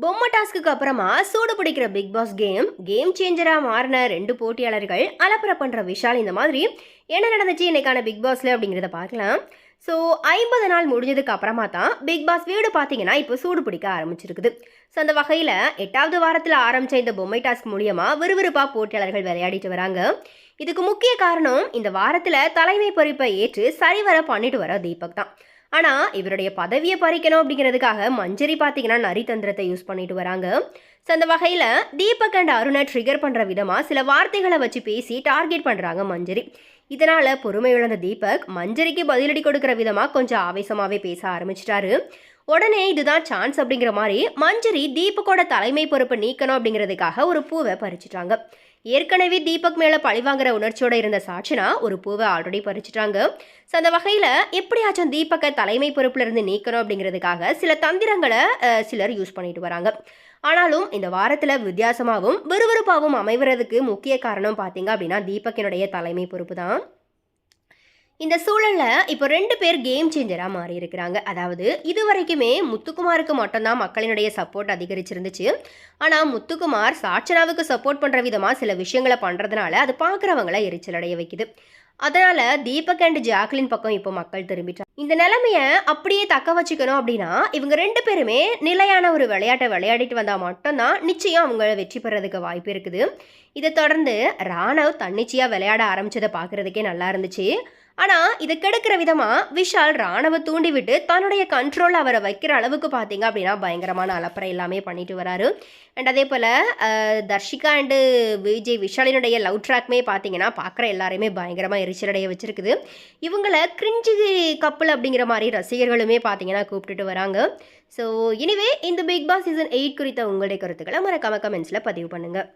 பொம்மை டாஸ்க்கு அப்புறமா சூடு பிடிக்கிற பிக் பாஸ் கேம் கேம் சேஞ்சரா மாறின ரெண்டு போட்டியாளர்கள் அலப்பற பண்ற விஷால் இந்த மாதிரி என்ன நடந்துச்சு இன்னைக்கான பிக் பாஸ்ல அப்படிங்கிறத பார்க்கலாம். ஸோ ஐம்பது நாள் முடிஞ்சதுக்கு அப்புறமா தான் பிக் பாஸ் வீடு பார்த்தீங்கன்னா இப்போ சூடு பிடிக்க ஆரம்பிச்சிருக்குது. ஸோ அந்த வகையில் எட்டாவது வாரத்தில் ஆரம்பித்த இந்த பொம்மை டாஸ்க் மூலியமாக விறுவிறுப்பாக போட்டியாளர்கள் விளையாடிட்டு வராங்க. இதுக்கு முக்கிய காரணம் இந்த வாரத்தில் தலைமை பொறுப்பை ஏற்று சரிவர பண்ணிட்டு வர தீபக் தான். ஆனால் இவருடைய பதவியை பறிக்கணும் அப்படிங்கிறதுக்காக மஞ்சரி பார்த்தீங்கன்னா நரித்தந்திரத்தை யூஸ் பண்ணிட்டு வராங்க. ஸோ அந்த வகையில் தீபக் அண்ட் அருணை ட்ரிகர் பண்ணுற விதமாக சில வார்த்தைகளை வச்சு பேசி டார்கெட் பண்ணுறாங்க மஞ்சரி. இதனால் பொறுமை இழந்த தீபக் மஞ்சரிக்கு பதிலடி கொடுக்குற விதமாக கொஞ்சம் ஆவேசமாகவே பேச ஆரம்பிச்சிட்டாரு. உடனே இதுதான் சான்ஸ் அப்படிங்கிற மாதிரி மஞ்சரி தீபக்கோட தலைமை பொறுப்பு நீக்கணும் அப்படிங்கிறதுக்காக ஒரு பூவை பறிச்சிட்டாங்க. ஏற்கனவே தீபக் மேலே பழிவாங்கிற உணர்ச்சியோட இருந்த சாட்சினா ஒரு பூவை ஆல்ரெடி பறிச்சிட்டாங்க. ஸோ அந்த வகையில் எப்படியாச்சும் தீபக்கை தலைமை பொறுப்புலேருந்து நீக்கணும் அப்படிங்கிறதுக்காக சில தந்திரங்களை சிலர் யூஸ் பண்ணிட்டு வராங்க. ஆனாலும் இந்த வாரத்தில் வித்தியாசமாகவும் விறுவிறுப்பாகவும் அமைவறதுக்கு முக்கிய காரணம் பார்த்தீங்க அப்படின்னா தீபக்கினுடைய தலைமை பொறுப்பு தான். இந்த சூழலில் இப்போ ரெண்டு பேர் கேம் சேஞ்சராக மாறி இருக்கிறாங்க. அதாவது இது வரைக்குமே முத்துக்குமாருக்கு மட்டும்தான் மக்களினுடைய சப்போர்ட் அதிகரிச்சிருந்துச்சு. ஆனால் முத்துக்குமார் சாட்சனாவுக்கு சப்போர்ட் பண்ணுற விதமாக சில விஷயங்களை பண்ணுறதுனால அது பார்க்குறவங்கள எரிச்சல் அடைய வைக்குது. அதனால தீபக் அண்ட் ஜாக்லின் பக்கம் இப்போ மக்கள் திரும்பிட்டாங்க இந்த நிலைமையை அப்படியே தக்க வச்சுக்கணும் அப்படின்னா இவங்க ரெண்டு பேருமே நிலையான ஒரு விளையாட்டை விளையாடிட்டு வந்தால் மட்டும்தான் நிச்சயம் அவங்க வெற்றி பெறதுக்கு வாய்ப்பு இருக்குது. இதை தொடர்ந்து ராணவ் தன்னிச்சையாக விளையாட ஆரம்பிச்சதை பார்க்குறதுக்கே நல்லா இருந்துச்சு. ஆனால் இதை கெடுக்கிற விதமாக விஷால் ராணவ தூண்டிவிட்டு தன்னுடைய கண்ட்ரோல் அவரை வைக்கிற அளவுக்கு பார்த்தீங்க அப்படின்னா பயங்கரமான அலப்பறை எல்லாமே பண்ணிட்டு வராரு. அண்ட் அதே போல் தர்ஷிகா அண்டு விஜய் விஷாலினுடைய லவ் ட்ராக்மே பார்த்தீங்கன்னா பார்க்குற எல்லாரையுமே பயங்கரமாக எரிச்சலடைய வச்சிருக்குது. இவங்கள கிரிஞ்சி கப்பல் அப்படிங்கிற மாதிரி ரசிகர்களுமே பார்த்தீங்கன்னா கூப்பிட்டுட்டு வராங்க. ஸோ இனிவே இந்த பிக் பாஸ் சீசன் எயிட் குறித்த உங்களுடைய கருத்துக்களை மறக்காம கமெண்ட்ஸில் பதிவு பண்ணுங்கள்